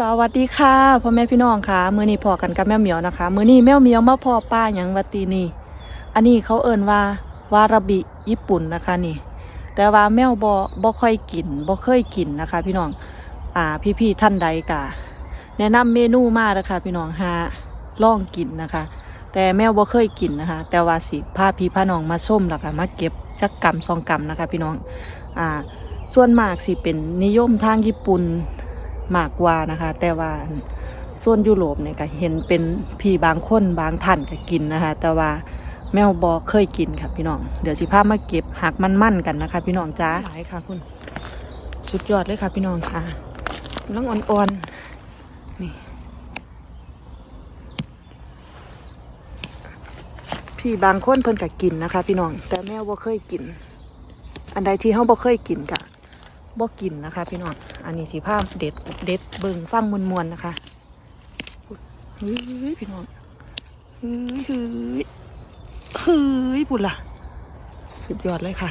สวัสดีค่ะพ่อแม่พี่น้องค่ะมื้อนี้พอกันกับแม่เหมียวนะคะ มื้อนี้แม่เหมียวมาพอป้าหยังวัตีนี่อันนี้เขาเอิ่นว่าวาราบิญี่ปุ่นนะคะนี่ แต่ว่าแมวบ่บ่ค่อยกินบ่เคยกินนะคะ พี่น้องอ่าพี่ๆท่านใดกะแนะนำเมนูมาเลยค่ะพี่น้องหาลองกินนะคะ แต่แมวบ่เคยกินนะคะ แต่ว่าสิพาพี่พาน้องมาส้มแล้วก็มาเก็บจักกำสองกำนะคะ พี่น้องอ่าส่วนมากสิเป็นนิยมทางญี่ปุ่น มากกว่านะคะ แต่ว่าส่วนยุโรปเนี่ยก็เห็นเป็นพี่บางคนบางท่านก็กินนะคะ แต่ว่าแมวบอเคยกินค่ะพี่น้อง เดี๋ยวสิพามาเก็บหักมันๆกันนะคะ พี่น้องจ้าหลายค่ะคุณสุดยอดเลยค่ะ พี่น้องค่ะน้องอ่อนๆนี่พี่บางคนเพิ่นก็กินนะคะ พี่น้อง แต่แมวบ่เคยกิน อันใดที่เขาบ่เคยกินก็ บ่กินนะคะ พี่น้อง อันนี้สีภาเด็ดเด็ดเบิ่งฟังมวนๆนะคะเฮ้ยพี่น้องเฮ้ยเฮ้ยเฮ้ยพุ่นล่ะ สุดยอดเลยค่ะ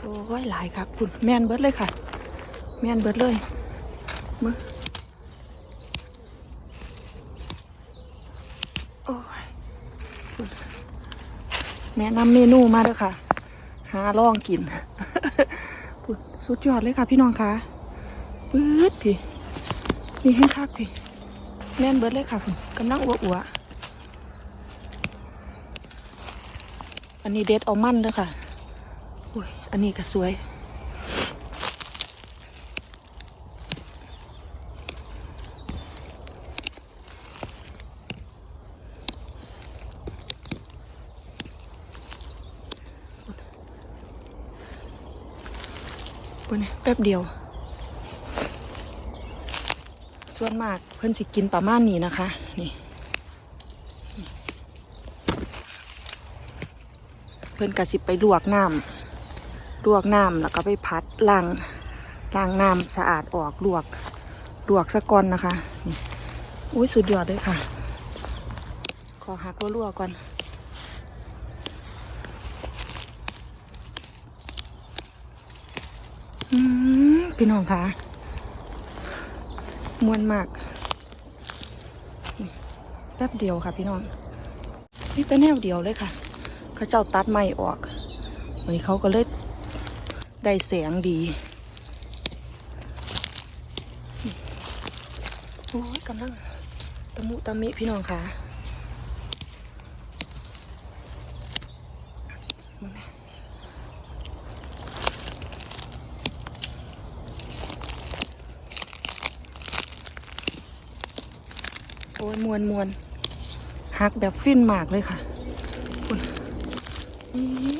โอ้ยหลายครับพุ่นแมนเบิร์ดเลยค่ะ แมนเบิร์ดเลยมึโอ้ยแนะนำเมนูมาเด้อค่ะ หาล่องกิน สุดยอดเลยค่ะพี่น้องคะปื๊ดพี่นี่ให้คักพี่แม่นเบิดเลยค่ะคุณกำลังอ้วอัวอันนี้เด็ดเอามั่นเด้อค่ะอุ้ยอันนี้ก็สวย เพิ่นแป๊บเดียว ส่วนมากเพิ่อนสิกินประมาณนี้นะคะ นี่ เพิ่อนกะสิไปลวกน้ำลวกน้ำแล้วก็ไปพัดล้างล้างน้ำสะอาดออกลวกลวกสะก่อนนะคะนี่อุ้ยสุดยอดเลยค่ะ ขอหักลวกๆก่อน อืม พี่น้องคะมวนมาก แป๊บเดียวค่ะ พี่น้อง นี่แต่แนวเดียวเลยค่ะ เขาเจ้าตัดไม้ออกวันนี้เขาก็เลยได้แสงดีโอ้ยกำลังตะมุตะมิพี่น้องค่ะ อ้ยมวนมวนฮักแบบฟินมากเลยค่ะคุณนี่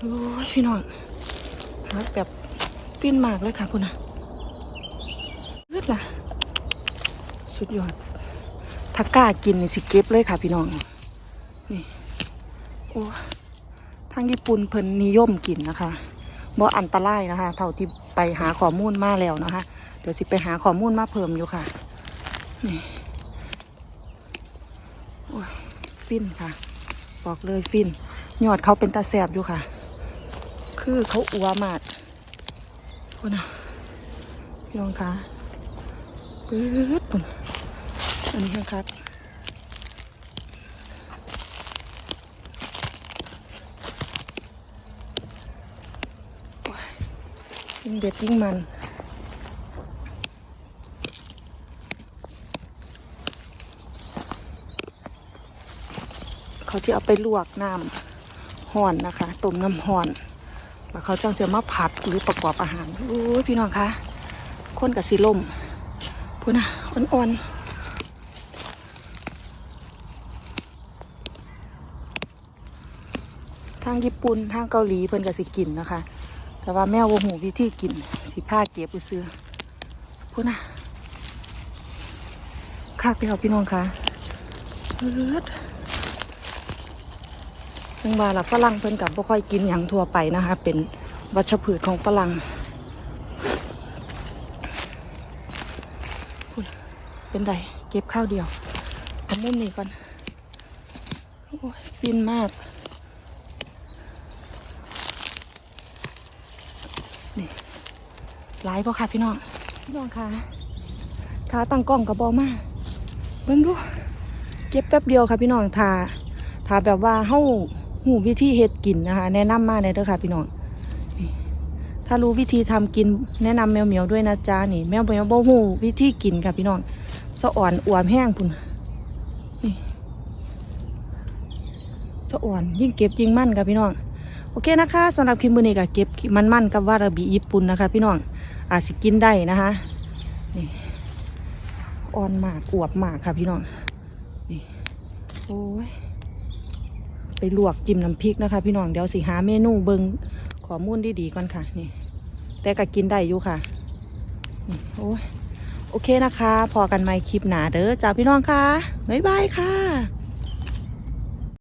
โอ้ยพี่น้องฮักแบบฟินมากเลยค่ะคุณนะเลือดล่ะ สุดยอดถ้ากล้ากินนี่สิเก็บเลยค่ะพี่น้อง นี่ โอ้างญี่ปุ่นเพิ่นนิยมกินนะคะบ่อันตรายนะคะ เท่าที่ไปหาข้อมูลมาแล้วนะคะ เดี๋ยวสิไปหาข้อมูลมาเพิ่มอยู่ค่ะนี่โอ้ยฟินค่ะ บอกเลยฟิน ยอดเขาเป็นตาแสบอยู่ค่ะ คือเขาอัวมากพูดนะพี่น้องคะปื๊ดอันนี้ครับ ยิ่งเด็ดยิ่งมันเขาจะเอาไปลวกน้ำห่อนนะคะต้มน้ำห่อน แล้วเขาจังจะมาผัดหรือประกอบอาหารโอ้ยพี่น้องคะคนกับสีลมพูนะอ่อนๆทางญี่ปุ่นทางเกาหลีเพิ่นกับสิกินนะคะ แต่ว่าแมววหูวิธีกินสิผ้าเก็บไปซื้อพูดนะคากไปเอาพี่น้องค่ะเลือิดจังว่าละฝรั่งเพิ่นกับบ่ค่อยกินอย่างทั่วไปนะคะ เป็นวัชพืชของฝรั่งเป็นไรเก็บข้าวเดียวเอามุมนี้ก่อน โอ้ยฟินมาก หลายพอค่ะพี่น้อง พี่น้องค่ะขาตั้งกล้องกับบอมาเบิ่งดู เก็บแป๊บเดียวค่ะพี่น้องทาทาแบบว่าเฮาหูวิธีเฮ็ดกินนะคะ แนะนำมาเลยเด้อค่ะพี่น้อง ถ้ารู้วิธีทำกินแนะนำแมวเหมียวด้วยนะจ๊ะนี่ แมวเหมียวบ่หูวิธีกินค่ะพี่น้องสะอ่อนอวมแห้งพุ่นนี่สะอ่อนยิ่งเก็บยิ่งมั่นค่ะพี่น้อง โอเคนะคะสำหรับคลิปมื้อนี้ก็เก็บมันๆกับวาราบิญี่ปุ่นนะคะ พี่น้องอาจสิกินได้นะคะนี่อ่อนมากอวบมากค่ะพี่น้องนี่โอ้ยไปลวกจิ้มน้ำพริกนะคะ พี่น้องเดี๋ยวสิหาเมนูเบิงขอมูลดีๆก่อนค่ะนี่ แต่ก็กินได้อยู่ค่ะนี่โอ้ยโอเคนะคะ พอกันใหมคลิปหนาเด้อจ้าพี่น้องค่ะบ๊ายบายค่ะ